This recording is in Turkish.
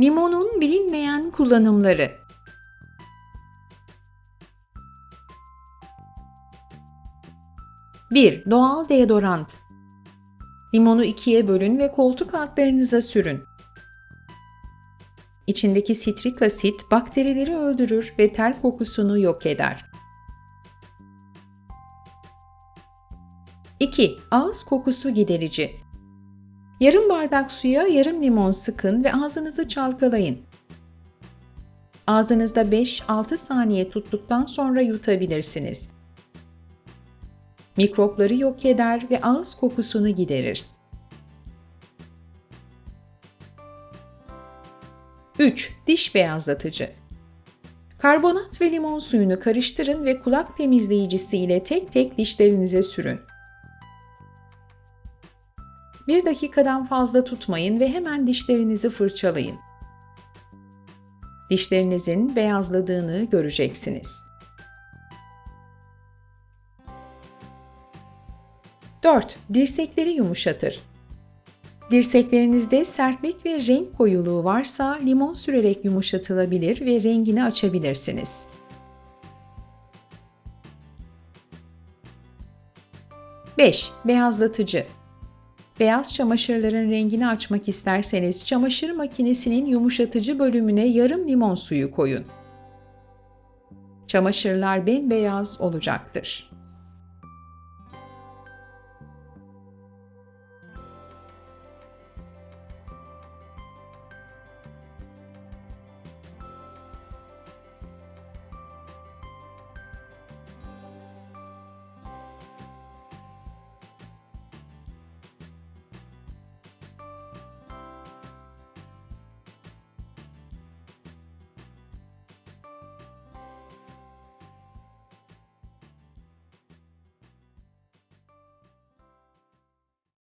Limonun bilinmeyen kullanımları. Bir, Doğal deodorant. Limonu ikiye bölün ve koltuk altlarınıza sürün. İçindeki sitrik asit bakterileri öldürür ve ter kokusunu yok eder. 2. Ağız kokusu giderici. Yarım bardak suya yarım limon sıkın ve ağzınızı çalkalayın. Ağzınızda 5-6 saniye tuttuktan sonra yutabilirsiniz. Mikropları yok eder ve ağız kokusunu giderir. 3. Diş beyazlatıcı. Karbonat ve limon suyunu karıştırın ve kulak temizleyicisi ile tek tek dişlerinize sürün. Bir dakikadan fazla tutmayın ve hemen dişlerinizi fırçalayın. Dişlerinizin beyazladığını göreceksiniz. 4. Dirsekleri yumuşatır. Dirseklerinizde sertlik ve renk koyuluğu varsa limon sürerek yumuşatılabilir ve rengini açabilirsiniz. 5. Beyazlatıcı. Beyaz çamaşırların rengini açmak isterseniz çamaşır makinesinin yumuşatıcı bölümüne yarım limon suyu koyun. Çamaşırlar bembeyaz olacaktır.